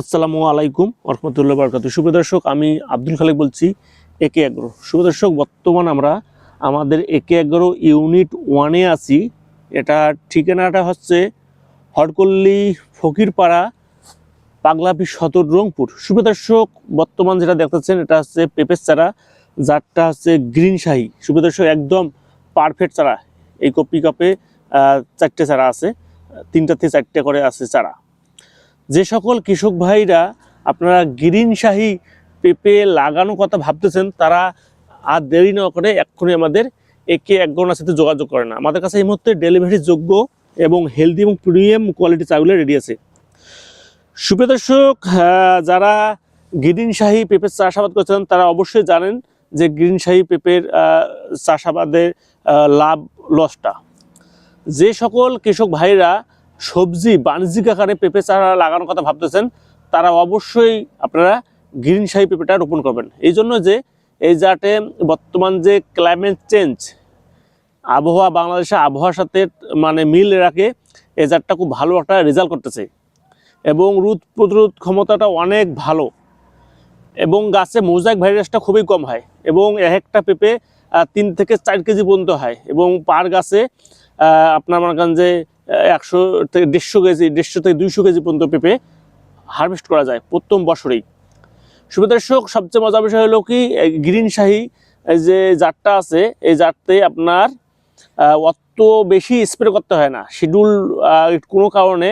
আসসালামু আলাইকুম, রহমতুল্লাহ বরকাত সুপ্রদর্শক আমি আব্দুল খালেক বলছি, একে এগারো। সুপ্রদর্শক বর্তমান আমরা আমাদের একে এগারো ইউনিট ওয়ানে আছি। এটা ঠিকানাটা হচ্ছে হরকল্লি ফকিরপাড়া, পাগলাপি সদর, রংপুর। সুপ্রদর্শক বর্তমান যেটা দেখতেছেন, এটা হচ্ছে পেঁপের চারা, যারটা হচ্ছে গ্রিন শাহি। সুপ্রদর্শক একদম পারফেক্ট চারা। এই কপি কাপে চারটে চারা আছে তিনটা থেকে চারটে করে আছে চারা। যে সকল কৃষক ভাইরা আপনারা গ্রিন শাহি পেঁপে লাগানোর কথা ভাবতেছেন তারা আর দেরি না করে এক্ষুনি আমাদের একে এক গণার সাথে যোগাযোগ করে না। আমাদের কাছে এই মুহূর্তে ডেলিভারি যোগ্য এবং হেলদি এবং প্রিমিয়াম কোয়ালিটি চাগুলো রেডি আছে। সুপ্রিয় দর্শক আহ, যারা গ্রিন শাহি পেঁপের চাষাবাদ করছেন তারা অবশ্যই জানেন যে গ্রিন শাহি পেঁপের চাষাবাদের লাভ লসটা যে সকল কৃষক ভাইরা সবজি বাণিজ্যিক আকারে পেঁপে চারা লাগানোর কথা ভাবতেছেন, তারা অবশ্যই আপনারা গ্রিন শাহি পেঁপেটা রোপণ করবেন। এই জন্য যে এই জাটে বর্তমান যে ক্লাইমেট চেঞ্জ আবহাওয়া বাংলাদেশের আবহাওয়ার সাথে মানে মিল রাখে, এই জাতটা খুব ভালো একটা রেজাল্ট করতেছে। এবং রোদ প্রতিরোধ ক্ষমতাটা অনেক ভালো। এবং গাছে মোজাইক ভাইরাসটা খুবই কম হয়। এবং এক একটা পেঁপে তিন থেকে চার কেজি পর্যন্ত হয়। এবং পার গাছে আপনার মনে করেন যে একশো থেকে দেড়শো কেজি, দেড়শো থেকে দুইশো কেজি পর্যন্ত পেঁপে হারভেস্ট করা যায় প্রথম বছরেই। সুবিদর্শক সবচেয়ে মজার বিষয় হলো কি গ্রিন শাহি যে জাতটা আছে, এই জাততে আপনার অত বেশি স্প্রে করতে হয় না। শিডিউল কোনো কারণে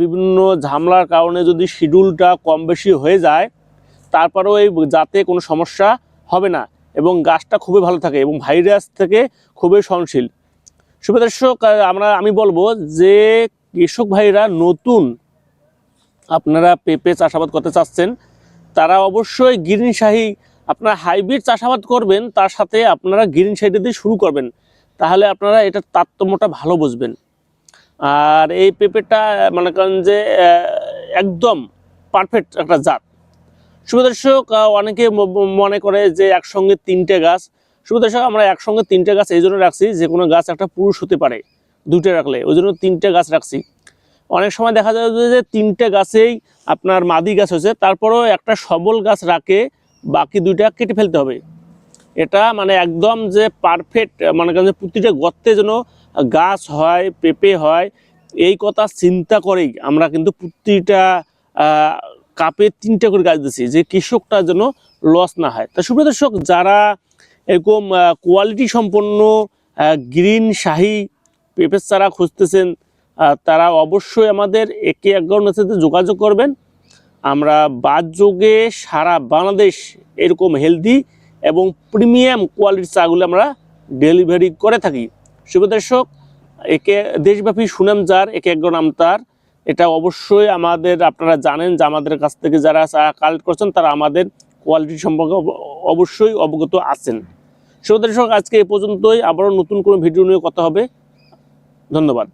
বিভিন্ন ঝামলার কারণে যদি শিডিউলটা কম বেশি হয়ে যায়, তারপরেও এই জাতে কোনো সমস্যা হবে না। এবং গাছটা খুবই ভালো থাকে এবং ভাইরাস থেকে খুবই সহনশীল। সুপ্রদর্শক আমরা আমি বলব যে কৃষক ভাইরা নতুন আপনারা পেঁপে চাষাবাদ করতে চাচ্ছেন তারা অবশ্যই গ্রিন শাহি আপনারা হাইব্রিড চাষাবাদ করবেন তার সাথে আপনারা গ্রিন শাহিটা দিয়ে শুরু করবেন তাহলে আপনারা এটার তারতম্যটা ভালো বুঝবেন। আর এই পেঁপেটা মনে করেন যে একদম পারফেক্ট একটা জাত। সুপ্রদর্শক আহ, অনেকে মনে করে যে একসঙ্গে তিনটে গাছ সুপ্রদর্শক আমরা একসঙ্গে তিনটে গাছ এই জন্য রাখছি, যে কোনো গাছ একটা পুরুষ হতে পারে দুটো রাখলে। ওই জন্য তিনটে গাছ রাখছি। অনেক সময় দেখা যায় যে তিনটে গাছেই আপনার মাদি গাছ হয়েছে, তারপরেও একটা সবল গাছ রাখে, বাকি দুইটা কেটে ফেলতে হবে। এটা মানে একদম যে পারফেক্ট মানে প্রতিটা গর্তে যেন গাছ হয়, পেঁপে হয়, এই কথা চিন্তা করেই আমরা কিন্তু প্রতিটা কাপে তিনটা করে গাছ দিচ্ছি যে কৃষকটা যেন লস না হয়। তা সুপ্রিয় দর্শক, যারা এরকম কোয়ালিটি সম্পন্ন গ্রিন শাহি পেঁপের চারা খুঁজতেছেন তারা অবশ্যই আমাদের একে একগণের সাথে যোগাযোগ করবেন। আমরা বাদযোগে সারা বাংলাদেশ এরকম হেলদি এবং প্রিমিয়াম কোয়ালিটির চাগুলো আমরা ডেলিভারি করে থাকি। শুভ দর্শক একে দেশব্যাপী সুনাম যার একে একজন আমতার এটা অবশ্যই আমাদের, আপনারা জানেন যে আমাদের কাছ থেকে যারা চা কালেক্ট করছেন, তারা আমাদের কোয়ালিটি সম্পর্কে অবশ্যই অবগত আছেন। শুভ দর্শক আজকে এ পর্যন্তই। আবারও নতুন কোনো ভিডিও নিয়ে কথা হবে। ধন্যবাদ।